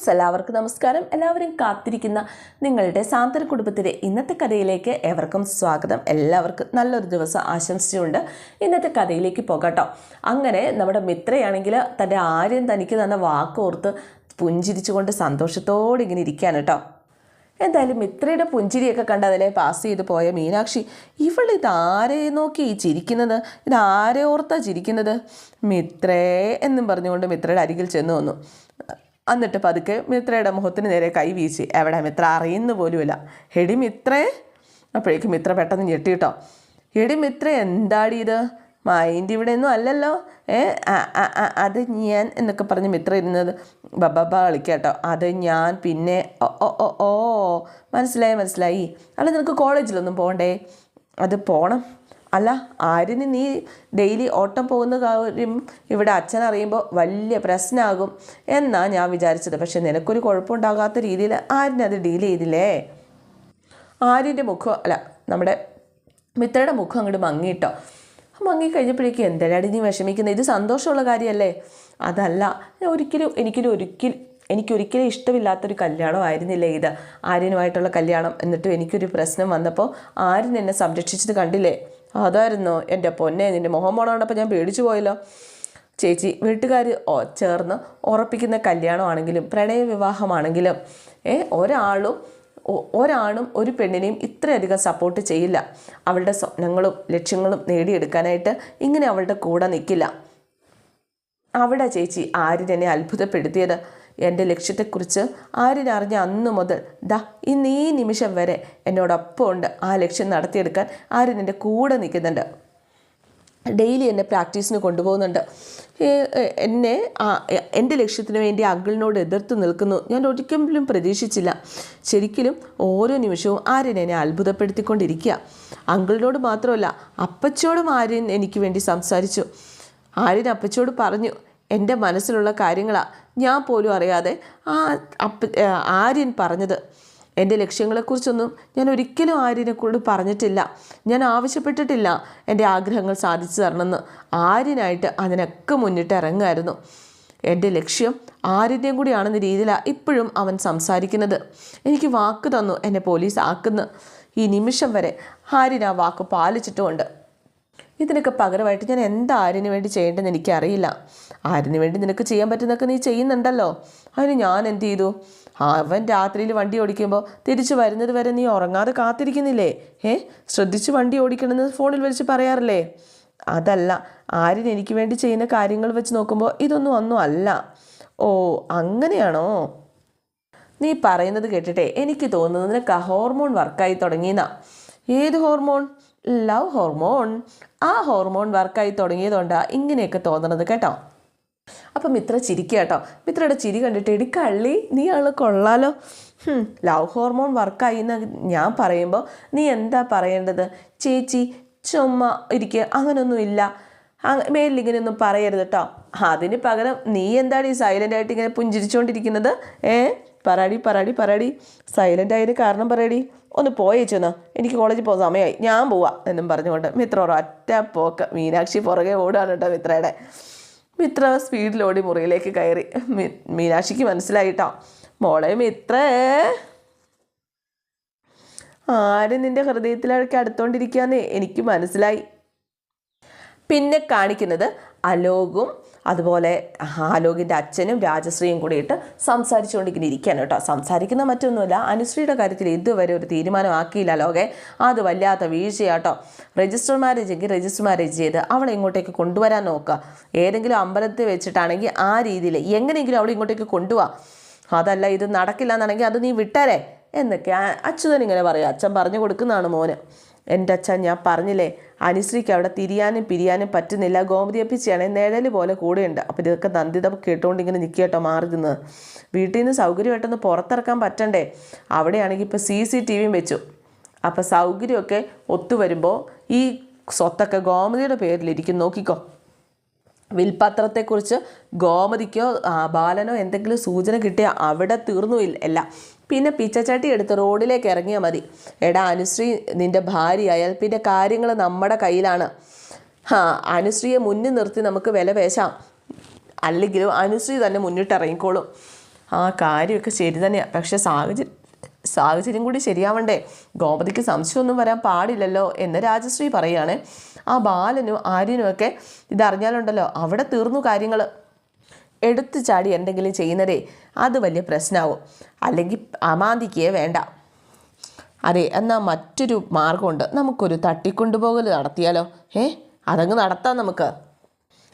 Friends എല്ലാവർക്കും നമസ്കാരം. എല്ലാവരും കാത്തിരിക്കുന്ന നിങ്ങളുടെ സാന്ത്വന കുടുംബത്തിലെ ഇന്നത്തെ കഥയിലേക്ക് ഏവർക്കും സ്വാഗതം. എല്ലാവർക്കും നല്ലൊരു ദിവസം ആശംസിച്ചുകൊണ്ട് ഇന്നത്തെ കഥയിലേക്ക് പോകട്ടോ. അങ്ങനെ നമ്മുടെ മിത്രയാണെങ്കിൽ തന്റെ ആര്യം തനിക്ക് തന്ന വാക്കോർത്ത് പുഞ്ചിരിച്ചുകൊണ്ട് സന്തോഷത്തോടെ ഇങ്ങനെ ഇരിക്കുകയാണ് കേട്ടോ. എന്തായാലും മിത്രയുടെ പുഞ്ചിരിയൊക്കെ കണ്ട് അതിലെ പാസ് ചെയ്ത് പോയ മീനാക്ഷി ഇവൾ ഇതാരെ നോക്കി ചിരിക്കുന്നത്? ഇതാരെ ഓർത്താ ചിരിക്കുന്നത്? മിത്രേ എന്നും പറഞ്ഞുകൊണ്ട് മിത്രയുടെ അരികിൽ ചെന്ന് വന്നു. എന്നിട്ട് പതുക്കെ മിത്രയുടെ മുഖത്തിന് നേരെ കൈ വീശി. എവിടെ മിത്ര? അറിയുന്ന പോലുമില്ല. ഹെടി മിത്രേ. അപ്പോഴേക്കും മിത്ര പെട്ടെന്ന് ഞെട്ടിട്ടോ. എടി മിത്ര എന്താടി ഇത്? മൈൻഡ് ഇവിടെ ഒന്നും അല്ലല്ലോ. ഏ അത് ഞാൻ എന്നൊക്കെ പറഞ്ഞ് മിത്ര ഇരുന്നത്. ബബബ കളിക്കാട്ടോ. അത് ഞാൻ പിന്നെ ഓ ഓ ഓ മനസ്സിലായി മനസ്സിലായി. അല്ല നിനക്ക് കോളേജിലൊന്നും പോകണ്ടേ അത് പോണം. അല്ല ആരിന് നീ ഡെയിലി ഓട്ടം പോകുന്ന കാര്യം ഇവിടെ അച്ഛൻ അറിയുമ്പോൾ വലിയ പ്രശ്നമാകും എന്നാണ് ഞാൻ വിചാരിച്ചത്. പക്ഷെ നിനക്കൊരു കുഴപ്പമുണ്ടാകാത്ത രീതിയിൽ ആരിനത് ഡീൽ ചെയ്തില്ലേ? ആര്യന്റെ മുഖം അല്ല നമ്മുടെ മിത്രയുടെ മുഖം അങ്ങോട്ട് മങ്ങിയിട്ടോ? മങ്ങി കഴിഞ്ഞപ്പോഴേക്കും എന്തിനാടി നീ വിഷമിക്കുന്നത് ഇത് സന്തോഷമുള്ള കാര്യമല്ലേ? അതല്ല ഞാൻ ഒരിക്കലും എനിക്കൊരു ഒരിക്കലും എനിക്കൊരിക്കലും ഇഷ്ടമില്ലാത്തൊരു കല്യാണമായിരുന്നില്ലേ ഇത്? ആര്യനുമായിട്ടുള്ള കല്യാണം. എന്നിട്ടും എനിക്കൊരു പ്രശ്നം വന്നപ്പോൾ ആര്യൻ എന്നെ സംരക്ഷിച്ചത് കണ്ടില്ലേ? അതായിരുന്നോ എന്റെ പൊന്നെ. നിന്റെ മുഖം പോണോണ്ടപ്പോൾ ഞാൻ പേടിച്ചു പോയല്ലോ. ചേച്ചി വീട്ടുകാർ ചേർന്ന് ഉറപ്പിക്കുന്ന കല്യാണമാണെങ്കിലും പ്രണയ വിവാഹമാണെങ്കിലും ഏ ഒരാളും ഒരാണും ഒരു പെണ്ണിനെയും ഇത്രയധികം സപ്പോർട്ട് ചെയ്യില്ല. അവളുടെ സ്വപ്നങ്ങളും ലക്ഷ്യങ്ങളും നേടിയെടുക്കാനായിട്ട് ഇങ്ങനെ അവളുടെ കൂടെ നിൽക്കില്ല അവിടെ ചേച്ചി ആര്യൻ എന്നെ അത്ഭുതപ്പെടുത്തിയത് എന്റെ ലക്ഷ്യത്തെക്കുറിച്ച് ആര്യൻ അറിഞ്ഞ അന്ന് മുതൽ ദാ ഇന്ന് ഈ നിമിഷം വരെ എന്നോടൊപ്പം ഉണ്ട്. ആ ലക്ഷ്യം നടത്തിയെടുക്കാൻ ആര്യൻ എന്റെ കൂടെ നിൽക്കുന്നുണ്ട്. ഡെയിലി എന്നെ പ്രാക്ടീസിന് കൊണ്ടുപോകുന്നുണ്ട്. എന്നെ എന്റെ ലക്ഷ്യത്തിന് വേണ്ടി അങ്കിളിനോട് എതിർത്ത് നിൽക്കുന്നു. ഞാൻ ഒരിക്കലും പ്രതീക്ഷിച്ചില്ല. ശരിക്കും ഓരോ നിമിഷവും ആര്യൻ എന്നെ അത്ഭുതപ്പെടുത്തിക്കൊണ്ടിരിക്കുക. അങ്കിളിനോട് മാത്രമല്ല അപ്പച്ചോടും ആര്യൻ എനിക്ക് വേണ്ടി സംസാരിച്ചു. ആര്യൻ അപ്പച്ചോട് പറഞ്ഞു എന്റെ മനസ്സിലുള്ള കാര്യങ്ങളാണ് ഞാൻ പോലും അറിയാതെ ആ അപ്പ ആര്യൻ പറഞ്ഞത്. എന്റെ ലക്ഷ്യങ്ങളെക്കുറിച്ചൊന്നും ഞാൻ ഒരിക്കലും ആര്യനെക്കൊണ്ട് പറഞ്ഞിട്ടില്ല. ഞാൻ ആവശ്യപ്പെട്ടിട്ടില്ല എന്റെ ആഗ്രഹങ്ങൾ സാധിച്ചു തരണമെന്ന്. ആര്യനായിട്ട് അതിനൊക്കെ മുന്നിട്ട് ഇറങ്ങുമായിരുന്നു. എന്റെ ലക്ഷ്യം ആര്യന്റെയും കൂടിയാണെന്ന രീതിയിലാണ് ഇപ്പോഴും അവൻ സംസാരിക്കുന്നത്. എനിക്ക് വാക്ക് തന്നു എന്നെ പോലീസ് ആക്കുന്നു ഈ നിമിഷം വരെ ആര്യൻ ആ വാക്ക് പാലിച്ചിട്ടുമുണ്ട്. ഇതിനൊക്കെ പകരമായിട്ട് ഞാൻ എന്താ ആരിന് വേണ്ടി ചെയ്യേണ്ടതെന്ന് എനിക്കറിയില്ല. ആരിന് വേണ്ടി നിനക്ക് ചെയ്യാൻ പറ്റുന്നൊക്കെ നീ ചെയ്യുന്നുണ്ടല്ലോ. അതിന് ഞാൻ എന്ത് ചെയ്തു? അവൻ രാത്രിയിൽ വണ്ടി ഓടിക്കുമ്പോൾ തിരിച്ചു വരുന്നത് വരെ നീ ഉറങ്ങാതെ കാത്തിരിക്കുന്നില്ലേ? ഏ? ശ്രദ്ധിച്ച് വണ്ടി ഓടിക്കണമെന്ന് ഫോണിൽ വിളിച്ച് പറയാറില്ലേ? അതല്ല ആര്യൻ എനിക്ക് വേണ്ടി ചെയ്യുന്ന കാര്യങ്ങൾ വെച്ച് നോക്കുമ്പോൾ ഇതൊന്നും ഒന്നും അല്ല. ഓ അങ്ങനെയാണോ? നീ പറയുന്നത് കേട്ടിട്ടെ എനിക്ക് തോന്നുന്നത് ഹോർമോൺ വർക്കായി തുടങ്ങിയെന്നാ. ഏത് ഹോർമോൺ? ലവ് ഹോർമോൺ ആ ഹോർമോൺ വർക്കായി തുടങ്ങിയതുകൊണ്ടാണ് ഇങ്ങനെയൊക്കെ തോന്നണത് കേട്ടോ. അപ്പം മിത്ര ചിരിക്കുക കേട്ടോ. മിത്രയുടെ ചിരി കണ്ടിട്ട് എടി കള്ളി നീ ആൾ കൊള്ളാലോ. ലവ് ഹോർമോൺ വർക്കായി എന്ന് ഞാൻ പറയുമ്പോൾ നീ എന്താ പറയേണ്ടത്? ചേച്ചി ചുമ്മാ ഇരിക്കുക അങ്ങനൊന്നുമില്ല അ- മേലിൽ പറയരുത് കേട്ടോ. അതിന് പകരം നീ എന്താണ് ഈ സൈലന്റ് ആയിട്ട് ഇങ്ങനെ പുഞ്ചിരിച്ചുകൊണ്ടിരിക്കുന്നത് ഏ? പറടി പറടി പറടി. സൈലന്റ് ആയതിന് കാരണം പറയടി. ഒന്ന് പോയേച്ചെന്നാ എനിക്ക് കോളേജിൽ പോകുന്ന സമയമായി. ഞാൻ പോവാ എന്നും പറഞ്ഞുകൊണ്ട് മിത്ര ഒരൊറ്റ പോക്ക്. മീനാക്ഷി പുറകെ ഓടുകയാണ് കേട്ടോ മിത്രയുടെ. മിത്ര സ്പീഡിലോടി മുറിയിലേക്ക് കയറി. മീനാക്ഷിക്ക് മനസ്സിലായിട്ടോ? മോളെ മിത്രേ. ആരും നിന്റെ ഹൃദയത്തിലൊക്കെ അടുത്തോണ്ടിരിക്കാന്ന് എനിക്ക് മനസ്സിലായി. പിന്നെ കാണിക്കുന്നത് അലോകും അതുപോലെ അലോകിന്റെ അച്ഛനും രാജശ്രീയും കൂടിയിട്ട് സംസാരിച്ചുകൊണ്ടിങ്ങനെ ഇരിക്കുകയാണ് കേട്ടോ. സംസാരിക്കുന്ന മറ്റൊന്നുമില്ല അനുശ്രീയുടെ കാര്യത്തിൽ ഇതുവരെ ഒരു തീരുമാനം ആക്കിയില്ല അലോകെ. അത് വല്ലാത്ത വീഴ്ചയാട്ടോ രജിസ്റ്റർ മാരേജ് എങ്കിൽ രജിസ്റ്റർ മാരേജ് ചെയ്ത് അവളെ ഇങ്ങോട്ടേക്ക് കൊണ്ടുവരാൻ നോക്കുക. ഏതെങ്കിലും അമ്പലത്തിൽ വെച്ചിട്ടാണെങ്കിൽ ആ രീതിയിൽ എങ്ങനെയെങ്കിലും അവളെ ഇങ്ങോട്ടേക്ക് കൊണ്ടുപോവാ അതല്ല ഇത് നടക്കില്ല എന്നാണെങ്കിൽ അത് നീ വിട്ടരെ എന്നൊക്കെ അച്ഛൻ ഇങ്ങനെ പറയും. അച്ഛൻ പറഞ്ഞു കൊടുക്കുന്നതാണ് മോന്. എന്റെ അച്ഛൻ ഞാൻ പറഞ്ഞില്ലേ അനുശ്രീക്ക് അവിടെ തിരിയാനും പിരിയാനും പറ്റുന്നില്ല. ഗോമതി അപ്പിച്ചാണ് നിഴൽ പോലെ കൂടെയുണ്ട്. അപ്പോൾ ഇതൊക്കെ നന്ദിത കേട്ടുകൊണ്ട് ഇങ്ങനെ കേട്ടോ മാറി നിന്ന്. വീട്ടിൽ നിന്ന് സൗകര്യമായിട്ടൊന്ന് പുറത്തിറക്കാൻ പറ്റണ്ടേ? അവിടെയാണെങ്കിൽ ഇപ്പോൾ സി സി ടി വിയും വെച്ചു. അപ്പോൾ സൗകര്യമൊക്കെ ഒത്തുവരുമ്പോൾ ഈ സ്വത്തൊക്കെ ഗോമതിയുടെ പേരിലിരിക്കും. നോക്കിക്കോ. വിൽപത്രത്തെക്കുറിച്ച് ഗോമതിക്കോ ബാലനോ എന്തെങ്കിലും സൂചന കിട്ടിയാൽ അവിടെ തീർന്നു ഇല്ല പിന്നെ പിച്ചച്ചട്ടി എടുത്ത് റോഡിലേക്ക് ഇറങ്ങിയാൽ മതി. എടാ അനുശ്രീ നിന്റെ ഭാര്യയായാൽ പിന്നെ കാര്യങ്ങൾ നമ്മുടെ കയ്യിലാണ്. ആ അനുശ്രീയെ മുന്നിൽ നിർത്തി നമുക്ക് വില പേശാം. അല്ലെങ്കിലും അനുശ്രീ തന്നെ മുന്നിട്ട് ഇറങ്ങിക്കോളും. ആ കാര്യമൊക്കെ ശരി തന്നെയാണ് പക്ഷെ സാഹചര്യം സാഹചര്യം കൂടി ശരിയാവണ്ടേ? ഗോമതിക്ക് സംശയമൊന്നും വരാൻ പാടില്ലല്ലോ എന്ന് രാജശ്രീ പറയാണ് ആ ബാലനും ആര്യനും ഒക്കെ ഇതറിഞ്ഞാലുണ്ടല്ലോ അവിടെ തീർന്നു കാര്യങ്ങൾ എടുത്തു ചാടി എന്തെങ്കിലും ചെയ്യുന്നതേ അത് വലിയ പ്രശ്നമാവും അല്ലെങ്കിൽ അമാന്തിക്കേ വേണ്ട. അതെ എന്നാൽ മറ്റൊരു മാർഗമുണ്ട്. നമുക്കൊരു തട്ടിക്കൊണ്ടുപോകൽ നടത്തിയാലോ? ഏ അതങ്ങ് നടത്താം നമുക്ക്.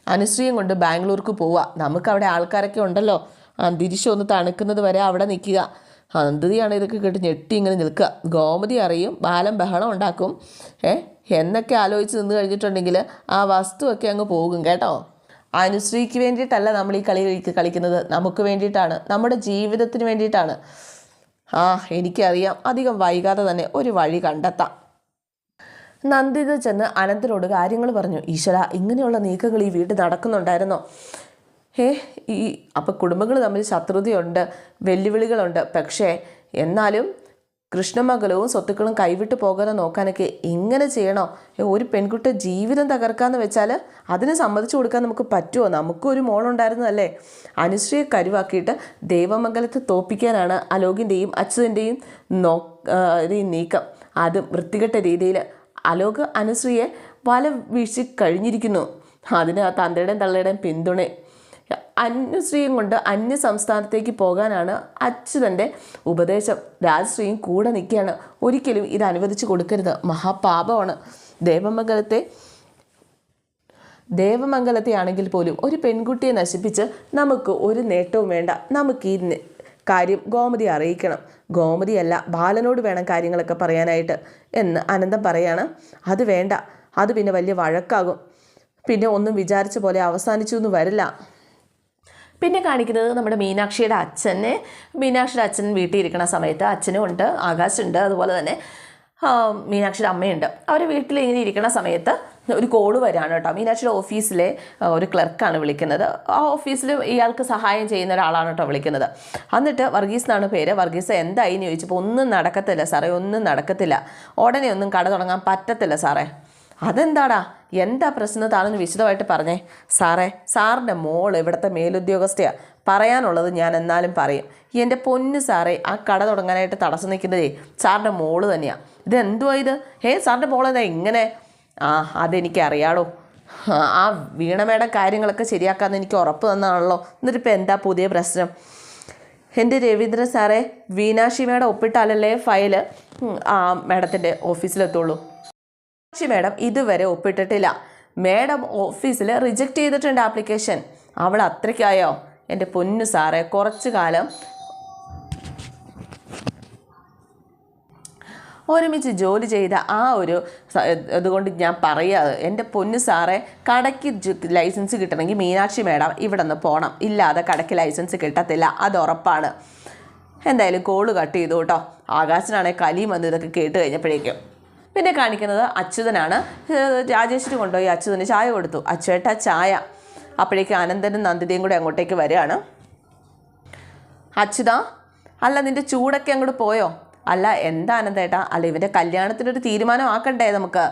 അനുശ്രീയും കൊണ്ട് ബാംഗ്ലൂർക്ക് പോവുക നമുക്ക് അവിടെ ആൾക്കാരൊക്കെ ഉണ്ടല്ലോ. അന്തരീക്ഷം ഒന്ന് തണുക്കുന്നത് വരെ അവിടെ നിൽക്കുക. അന്തതിയാണ് ഇതൊക്കെ കേട്ട് ഞെട്ടി ഇങ്ങനെ നിൽക്കുക. ഗോമതി അറിയും ബാലം ബഹളം ഉണ്ടാക്കും. ഏ എന്നൊക്കെ ആലോചിച്ച് നിന്ന് കഴിഞ്ഞിട്ടുണ്ടെങ്കിൽ ആ വസ്തുവൊക്കെ അങ്ങ് പോകും കേട്ടോ? അനുശ്രീക്ക് വേണ്ടിയിട്ടല്ല നമ്മൾ ഈ കളി കളി- കളിക്കുന്നത്. നമുക്ക് വേണ്ടിയിട്ടാണ്. നമ്മുടെ ജീവിതത്തിന് വേണ്ടിയിട്ടാണ്. ആ എനിക്കറിയാം. അധികം വൈകാതെ തന്നെ ഒരു വഴി കണ്ടെത്താം. നന്ദിത ചെന്ന് അനന്തനോട് കാര്യങ്ങൾ പറഞ്ഞു. ഈശ്വര ഇങ്ങനെയുള്ള നീക്കങ്ങൾ ഈ വീട്ടിൽ നടക്കുന്നുണ്ടായിരുന്നോ? ഏ ഈ അപ്പം കുടുംബങ്ങൾ തമ്മിൽ ശത്രുതയുണ്ട് വെല്ലുവിളികളുണ്ട്. പക്ഷേ എന്നാലും കൃഷ്ണമംഗലവും സ്വത്തുക്കളും കൈവിട്ട് പോകാതെ നോക്കാനൊക്കെ ഇങ്ങനെ ചെയ്യണോ? ഒരു പെൺകുട്ടി ജീവിതം തകർക്കാന്ന് വെച്ചാൽ അതിന് സമ്മതിച്ചു കൊടുക്കാൻ നമുക്ക് പറ്റുമോ നമുക്കും ഒരു മോളുണ്ടായിരുന്നതല്ലേ? അനുശ്രീയെ കരുവാക്കിയിട്ട് ദേവമംഗലത്തെ തോപ്പിക്കാനാണ് അലോകിന്റെയും അച്യുതന്റെയും നോ നീക്കം. അത് വൃത്തികെട്ട രീതിയിൽ അലോക് അനുശ്രീയെ വല വീഴ്ച കഴിഞ്ഞിരിക്കുന്നു. അതിന് ആ തന്തയുടെയും തള്ളയുടെയും പിന്തുണ അനുശ്രീയും കൊണ്ട് അന്യ സംസ്ഥാനത്തേക്ക് പോകാനാണ് അച്യുതന്റെ ഉപദേശം. രാജശ്രീയും കൂടെ നിൽക്കുകയാണ്. ഒരിക്കലും ഇത് അനുവദിച്ചു കൊടുക്കരുത്. മഹാപാപമാണ്. ദേവമംഗലത്തെ ദേവമംഗലത്തെ ആണെങ്കിൽ പോലും ഒരു പെൺകുട്ടിയെ നശിപ്പിച്ച് നമുക്ക് ഒരു നേട്ടവും വേണ്ട. നമുക്ക് ഈ കാര്യം ഗോമതി അറിയിക്കണം. ഗോമതിയല്ല ബാലനോട് വേണം കാര്യങ്ങളൊക്കെ പറയാനായിട്ട് എന്ന് അനന്തം പറയാണ്. അത് വേണ്ട. അത് പിന്നെ വലിയ വഴക്കാകും. പിന്നെ ഒന്നും വിചാരിച്ച പോലെ അവസാനിച്ചു എന്ന് വരില്ല. പിന്നെ കാണിക്കുന്നത് നമ്മുടെ മീനാക്ഷിയുടെ അച്ഛനെ. മീനാക്ഷിയുടെ അച്ഛൻ വീട്ടിൽ ഇരിക്കുന്ന സമയത്ത് അച്ഛനും ഉണ്ട് ആകാശുണ്ട് അതുപോലെ തന്നെ മീനാക്ഷിയുടെ അമ്മയുണ്ട്. അവർ വീട്ടിൽ ഇങ്ങനെ ഇരിക്കുന്ന സമയത്ത് ഒരു കോൾ വരാണ് കേട്ടോ. മീനാക്ഷിയുടെ ഓഫീസിലെ ഒരു ക്ലർക്കാണ് വിളിക്കുന്നത്. ആ ഓഫീസിൽ ഇയാൾക്ക് സഹായം ചെയ്യുന്ന ഒരാളാണ് കേട്ടോ വിളിക്കുന്നത്. എന്നിട്ട് വർഗീസ് എന്നാണ് പേര്. വർഗീസ് എന്തായി എന്ന് ചോദിച്ചപ്പോൾ ഒന്നും നടക്കത്തില്ല സാറേ ഒന്നും നടക്കത്തില്ല. ഉടനെ ഒന്നും കട തുടങ്ങാൻ പറ്റത്തില്ല സാറേ. അതെന്താടാ? എന്താ പ്രശ്നം? താണെന്ന് വിശദമായിട്ട് പറഞ്ഞേ. സാറേ സാറിന്റെ മോൾ ഇവിടുത്തെ മേലുദ്യോഗസ്ഥയാണ് പറയാനുള്ളത് ഞാൻ എന്നാലും പറയും. എന്റെ പൊന്ന് സാറേ ആ കട തുടങ്ങാനായിട്ട് തടസ്സം നിൽക്കുന്നതേ സാറിന്റെ മോൾ തന്നെയാണ് ഇതെന്തുവാ ഇത്? ഹേ സാറിന്റെ മോളെന്താ ഇങ്ങനെ. ആ അതെനിക്കറിയാടോ. ആ, വീണമയുടെ കാര്യങ്ങളൊക്കെ ശരിയാക്കാമെന്ന് എനിക്ക് ഉറപ്പ് തന്നാണല്ലോ. എന്നിട്ട് എന്നിട്ടിപ്പോൾ എന്താ പുതിയ പ്രശ്നം? എന്റെ രവീന്ദ്രൻ സാറേ മേഡം ഒപ്പിട്ടാലല്ലേ ഫയൽ ആ മേഡത്തിന്റെ ഓഫീസിലെത്തുള്ളൂ. മീനാക്ഷി മാഡം ഇതുവരെ ഒപ്പിട്ടിട്ടില്ല. മാഡം ഓഫീസിൽ റിജക്റ്റ് ചെയ്തിട്ടുണ്ട് ആപ്ലിക്കേഷൻ. അവൾ അത്രയ്ക്കായോ? എന്റെ പൊന്നു സാറേ കുറച്ച് കാലം ഒരുമിച്ച് ജോലി ചെയ്ത ആ ഒരു അതുകൊണ്ട് ഞാൻ പറയാതെ എന്റെ പൊന്നു സാറേ കടയ്ക്ക് ലൈസൻസ് കിട്ടണമെങ്കിൽ മീനാക്ഷി മേഡം ഇവിടെ നിന്ന് പോകണം ഇല്ലാതെ കടയ്ക്ക് ലൈസൻസ് കിട്ടത്തില്ല. അത് ഉറപ്പാണ്. എന്തായാലും കോൾ കട്ട് ചെയ്തു കേട്ടോ. ആകാശനാണെങ്കിൽ കലിയും വന്ന് ഇതൊക്കെ കേട്ട് കഴിഞ്ഞപ്പോഴേക്കും. പിന്നെ കാണിക്കുന്നത് അച്യുതനാണ്. രാജേഷിന് കൊണ്ടുപോയി അച്യുതന് ചായ കൊടുത്തു. അച്യുട്ട ചായ. അപ്പോഴേക്കും അനന്തനും നന്ദിതയും കൂടെ അങ്ങോട്ടേക്ക് വരികയാണ്. അച്യുത അല്ല നിന്റെ ചൂടൊക്കെ അങ്ങോട്ട് പോയോ? അല്ല എന്താ അനന്തേട്ടാ? അല്ല ഇവന്റെ കല്യാണത്തിനൊരു തീരുമാനം ആക്കണ്ടേ നമുക്ക്?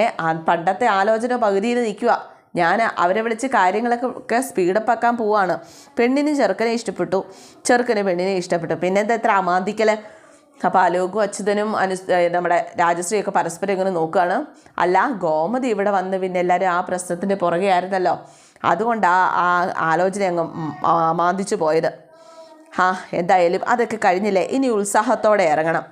ഏ പണ്ടത്തെ ആലോചന പകുതിയിൽ നിൽക്കുക. ഞാൻ അവരെ വിളിച്ച് കാര്യങ്ങളൊക്കെ ഒക്കെ സ്പീഡപ്പ് ആക്കാൻ പോവാണ്. പെണ്ണിന് ചെറുക്കനെ ഇഷ്ടപ്പെട്ടു. ചെറുക്കന് പെണ്ണിനെ ഇഷ്ടപ്പെട്ടു. പിന്നെ എന്താ എത്ര അമാന്തിക്കൽ? അപ്പോൾ അലോകും അച്യുതനും അനു നമ്മുടെ രാജശ്രീയൊക്കെ പരസ്പരം ഇങ്ങനെ നോക്കുകയാണ്. അല്ല ഗോമതി ഇവിടെ വന്ന് പിന്നെ എല്ലാവരും ആ പ്രശ്നത്തിന്റെ പുറകെ ആയിരുന്നല്ലോ. അതുകൊണ്ട് ആ ആലോചന അങ്ങ് മാന്തിച്ചു പോയത്. ആ എന്തായാലും അതൊക്കെ കഴിഞ്ഞില്ലേ? ഇനി ഉത്സാഹത്തോടെ ഇറങ്ങണം.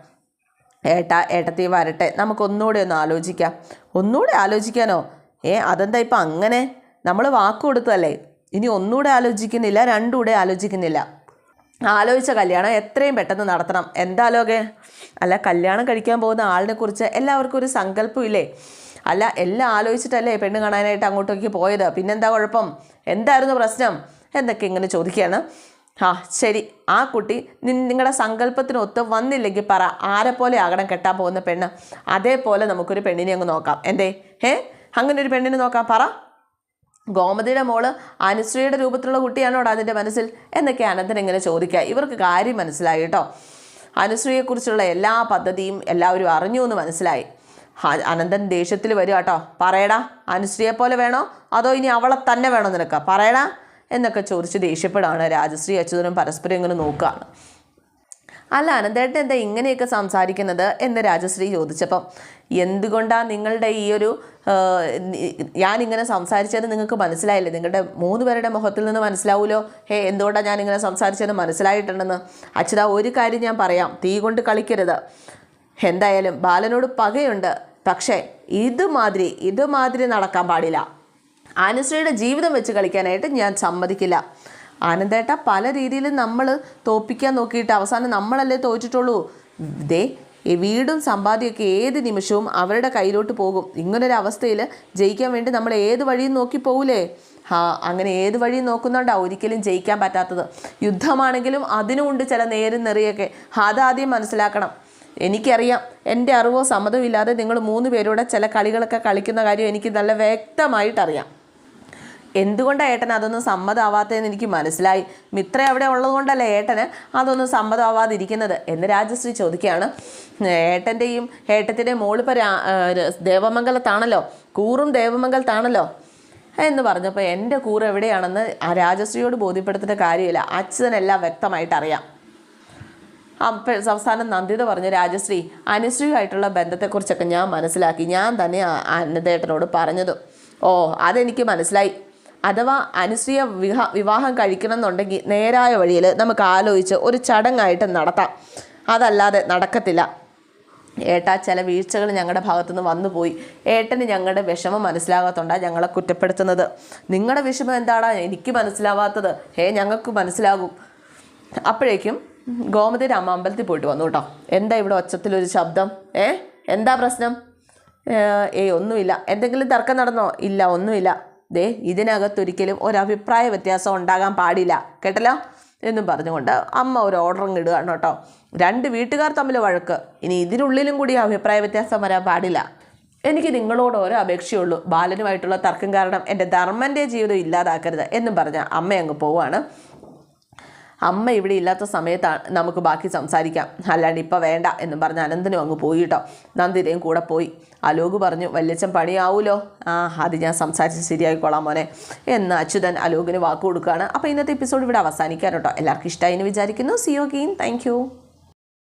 ഏട്ട ഏട്ടത്തി വരട്ടെ. നമുക്കൊന്നുകൂടെ ഒന്ന് ആലോചിക്കാം. ഒന്നുകൂടെ ആലോചിക്കാനോ? ഏ അതെന്താ ഇപ്പം അങ്ങനെ? നമ്മൾ വാക്ക് കൊടുത്തതല്ലേ? ഇനി ഒന്നുകൂടെ ആലോചിക്കുന്നില്ല രണ്ടുകൂടെ ആലോചിക്കുന്നില്ല. ആലോചിച്ച കല്യാണം എത്രയും പെട്ടെന്ന് നടത്തണം. എന്താലോകെ അല്ല കല്യാണം കഴിക്കാൻ പോകുന്ന ആളിനെ കുറിച്ച് എല്ലാവർക്കും ഒരു സങ്കല്പം ഇല്ലേ? അല്ല എല്ലാം ആലോചിച്ചിട്ടല്ലേ പെണ്ണ് കാണാനായിട്ട് അങ്ങോട്ടേക്ക് പോയത്? പിന്നെന്താ കുഴപ്പം? എന്തായിരുന്നു പ്രശ്നം? എന്നൊക്കെ ഇങ്ങനെ ചോദിക്കുകയാണ്. ആ ശരി. ആ കുട്ടി നിങ്ങളുടെ സങ്കല്പത്തിനൊത്ത് വന്നില്ലെങ്കിൽ പറ ആരെ പോലെ ആകണം കെട്ടാൻ പോകുന്ന പെണ്ണ്? അതേപോലെ നമുക്കൊരു പെണ്ണിനെ അങ്ങ് നോക്കാം. എന്തേ? ഏ? അങ്ങനെ ഒരു പെണ്ണിനെ നോക്കാം. പറ. ഗോമതിയുടെ മോൾ അനുശ്രീയുടെ രൂപത്തിലുള്ള കുട്ടിയാണോടാ അതിന്റെ മനസ്സിൽ? എന്നൊക്കെ അനന്തൻ ഇങ്ങനെ ചോദിക്കുക. ഇവർക്ക് കാര്യം മനസ്സിലായി കേട്ടോ. അനുശ്രീയെക്കുറിച്ചുള്ള എല്ലാ പദ്ധതിയും എല്ലാവരും അറിഞ്ഞു എന്ന് മനസ്സിലായി. അനന്തൻ ദേഷ്യത്തിൽ വരിക കേട്ടോ. പറയടാ അനുശ്രീയെ പോലെ വേണോ? അതോ ഇനി അവളെ തന്നെ വേണോ നിനക്ക്? പറയടാ എന്നൊക്കെ ചോദിച്ച് ദേഷ്യപ്പെടാണ് രാജശ്രീ അച്യുതനും പരസ്പരം ഇങ്ങനെ നോക്കുകയാണ്. അല്ല അനന്തേട്ടൻ എന്താ ഇങ്ങനെയൊക്കെ സംസാരിക്കുന്നത് എന്ന് രാജശ്രീ ചോദിച്ചപ്പം എന്തുകൊണ്ടാണ് നിങ്ങളുടെ ഈ ഒരു ഞാനിങ്ങനെ സംസാരിച്ചത് നിങ്ങൾക്ക് മനസ്സിലായില്ലേ? നിങ്ങളുടെ മൂന്ന് പേരുടെ മുഖത്തിൽ നിന്ന് മനസ്സിലാവുമല്ലോ ഹേ എന്തുകൊണ്ടാണ് ഞാനിങ്ങനെ സംസാരിച്ചത് മനസ്സിലായിട്ടുണ്ടെന്ന്? അച്ഛതാ ഒരു കാര്യം ഞാൻ പറയാം. തീ കൊണ്ട് കളിക്കരുത്. എന്തായാലും ബാലനോട് പകയുണ്ട്. പക്ഷേ ഇതുമാതിരി ഇതുമാതിരി നടക്കാൻ പാടില്ല. ആനശ്രീയുടെ ജീവിതം വെച്ച് കളിക്കാനായിട്ട് ഞാൻ സമ്മതിക്കില്ല. ആനന്ദേട്ട പല രീതിയിൽ നമ്മൾ തോപ്പിക്കാൻ നോക്കിയിട്ട് അവസാനം നമ്മളല്ലേ തോറ്റിട്ടുള്ളൂ. ദേ വീടും സമ്പാദ്യമൊക്കെ ഏത് നിമിഷവും അവരുടെ കയ്യിലോട്ട് പോകും. ഇങ്ങനൊരു അവസ്ഥയിൽ ജയിക്കാൻ വേണ്ടി നമ്മൾ ഏത് വഴിയും നോക്കി പോകൂലേ ആ അങ്ങനെ ഏത് വഴിയും നോക്കുന്നുണ്ടാവും ഒരിക്കലും ജയിക്കാൻ പറ്റാത്തത്. യുദ്ധമാണെങ്കിലും അതിനുമുണ്ട് ചില നേരും നെറിയൊക്കെ. അതാദ്യം മനസ്സിലാക്കണം. എനിക്കറിയാം എന്റെ അറിവോ സമ്മതവും ഇല്ലാതെ നിങ്ങൾ മൂന്ന് പേരോടെ ചില കളികളൊക്കെ കളിക്കുന്ന കാര്യം എനിക്ക് നല്ല വ്യക്തമായിട്ടറിയാം. എന്തുകൊണ്ടാണ് ഏട്ടൻ അതൊന്നും സമ്മതമാവാത്തതെന്ന് എനിക്ക് മനസ്സിലായി? മിത്ര അവിടെ ഉള്ളതുകൊണ്ടല്ലേ ഏട്ടന് അതൊന്നും സമ്മതമാവാതിരിക്കുന്നത്? എന്ന് രാജശ്രീ ചോദിക്കുകയാണ്. ഏട്ടന്റെയും ഏട്ടത്തിന്റെയും മോളിപ്പോൾ രാ ദേവമംഗലത്താണല്ലോ? കൂറും ദേവമംഗലത്താണല്ലോ? എന്ന് പറഞ്ഞപ്പോൾ എന്റെ കൂറ് എവിടെയാണെന്ന് ആ രാജശ്രീയോട് ബോധ്യപ്പെടുത്തേണ്ട കാര്യമില്ല. അച്ഛനെല്ലാം വ്യക്തമായിട്ട് അറിയാം. അവസാനം നന്ദിത പറഞ്ഞു രാജശ്രീ അനുശ്രീയുമായിട്ടുള്ള ബന്ധത്തെക്കുറിച്ചൊക്കെ ഞാൻ മനസ്സിലാക്കി. ഞാൻ തന്നെ അന്നദേട്ടനോട് പറഞ്ഞത്. ഓ അതെനിക്ക് മനസ്സിലായി. അഥവാ അനുസൃയ വിവാഹ കഴിക്കണം എന്നുണ്ടെങ്കിൽ നേരായ വഴിയിൽ നമുക്ക് ആലോചിച്ച് ഒരു ചടങ്ങായിട്ട് നടത്താം. അതല്ലാതെ നടക്കത്തില്ല. ഏട്ടാ ചില വീഴ്ചകൾ ഞങ്ങളുടെ ഭാഗത്തുനിന്ന് വന്നുപോയി. ഏട്ടന് ഞങ്ങളുടെ വിഷമം മനസ്സിലാകാത്തോണ്ടാണ് ഞങ്ങളെ കുറ്റപ്പെടുത്തുന്നത്. നിങ്ങളുടെ വിഷമം എന്താടാ? എനിക്ക് മനസ്സിലാവാത്തത്. ഹേ ഞങ്ങൾക്ക് മനസ്സിലാകും. അപ്പോഴേക്കും ഗോമതി രാമാമ്പലത്തിൽ പോയിട്ട് വന്നു കേട്ടോ. എന്താ ഇവിടെ ഒച്ചത്തിലൊരു ശബ്ദം? ഏ? എന്താ പ്രശ്നം? ഏയ് ഒന്നുമില്ല. എന്തെങ്കിലും തർക്കം നടന്നോ? ഇല്ല ഒന്നുമില്ല. ദേ ഇതിനകത്തൊരിക്കലും ഒരഭിപ്രായ വ്യത്യാസം ഉണ്ടാകാൻ പാടില്ല. കേട്ടല്ലോ? എന്നും പറഞ്ഞുകൊണ്ട് അമ്മ ഒരു ഓർഡറും ഇടുകയാണ് കേട്ടോ. രണ്ട് വീട്ടുകാർ തമ്മിൽ വഴക്ക്. ഇനി ഇതിനുള്ളിലും കൂടി അഭിപ്രായ വ്യത്യാസം വരാൻ പാടില്ല. എനിക്ക് നിങ്ങളോട് ഓരോ അപേക്ഷയുള്ളൂ ബാലനുമായിട്ടുള്ള തർക്കം കാരണം എന്റെ ധർമ്മന്റെ ജീവിതം ഇല്ലാതാക്കരുത് എന്നും പറഞ്ഞ അമ്മ അങ്ങ് പോവാണ് അമ്മ ഇവിടെ ഇല്ലാത്ത സമയത്താണ് നമുക്ക് ബാക്കി സംസാരിക്കാം. അല്ലാണ്ട് ഇപ്പം വേണ്ട എന്നും പറഞ്ഞ് അനന്തനും അങ്ങ് പോയിട്ടോ നന്ദിതയും കൂടെ പോയി. അലോക് പറഞ്ഞു വല്യച്ഛൻ പണിയാവൂലോ? ആ അത് ഞാൻ സംസാരിച്ച് ശരിയായിക്കോളാം മോനെ. എന്ന് അച്യുതൻ അലോകിന് വാക്ക് കൊടുക്കുകയാണ് അപ്പോൾ ഇന്നത്തെ എപ്പിസോഡ് ഇവിടെ അവസാനിക്കാൻ കേട്ടോ എല്ലാവർക്കും ഇഷ്ടമായി എന്ന് വിചാരിക്കുന്നു. സിയോ ഗെയിൻ താങ്ക്